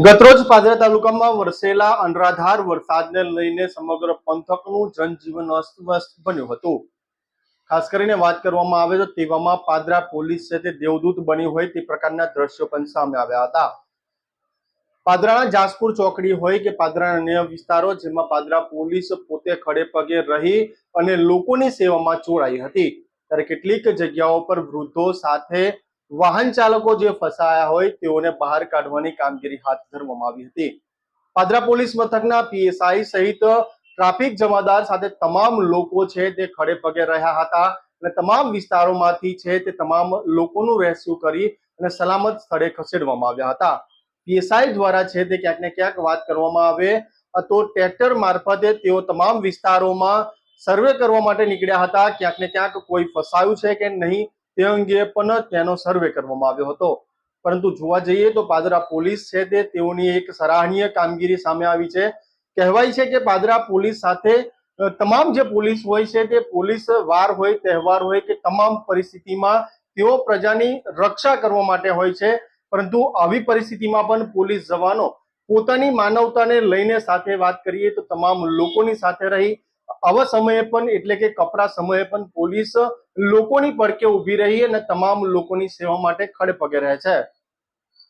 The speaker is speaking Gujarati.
ગતરોજ પાદરા તાલુકામાં વરસેલા અનરાધાર વરસાદને લઈને સમગ્ર પંથકનું જનજીવન અસ્તવ્યસ્ત બન્યું હતું. ખાસ કરીને વાત કરવામાં આવે તો તેવામાં પાદરા પોલીસ છે તે દેવદૂત બની હોય તે પ્રકારના દ્રશ્યો પણ સામે આવ્યા હતા. પાદરાના જાસપુર ચોકડી હોય કે પાદરાના અન્ય વિસ્તારો જેમાં પાદરા પોલીસ પોતે ખડે પગે રહી અને લોકોની સેવામાં જોડાઈ હતી. ત્યારે કેટલીક જગ્યાઓ પર વૃદ્ધો સાથે વાહન ચાલકો જે ફસાયા હોય તેઓને બહાર કાઢવાની કામગીરી હાથ ધરવામાં આવી હતી. પાદરા પોલીસ મથકના પીએસઆઈ સહિત ટ્રાફિક જમાદાર સાથે તમામ લોકો છે તે ખડે પગે રહ્યા હતા અને તમામ વિસ્તારોમાંથી છે તે તમામ લોકોનું રેસ્ક્યુ કરી અને સલામત સ્થળે ખસેડવામાં આવ્યા હતા. પીએસઆઈ દ્વારા છે તે ક્યાંક ને ક્યાંક વાત કરવામાં આવે તો ટ્રેક્ટર મારફતે તેઓ તમામ વિસ્તારોમાં સર્વે કરવા માટે નીકળ્યા હતા. ક્યાંક ને ક્યાંક કોઈ ફસાયું છે કે નહીં તે અંગે પણ તેનો સર્વે કરવામાં આવ્યો હતો. પરંતુ જોવા જઈએ તો પાદરા પોલીસ છે તે તેઓની એક સરાહનીય કામગીરી સામે આવી છે. કહેવાય છે કે પાદરા પોલીસ સાથે તમામ જે પોલીસ હોય છે તે પોલીસ વાર હોય, તહેવાર હોય કે તમામ પરિસ્થિતિમાં તેઓ પ્રજાની રક્ષા કરવા માટે હોય છે. પરંતુ આવી પરિસ્થિતિમાં પણ પોલીસ જવાનો પોતાની માનવતાને લઈને સાથે વાત કરીએ તો તમામ લોકોની સાથે રહી આવા સમયે પણ, એટલે કે કપરા સમયે પણ પોલીસ લોકોની પડકે ઊભી રહી અને તમામ લોકોની સેવા માટે ખડે પગે રહે છે.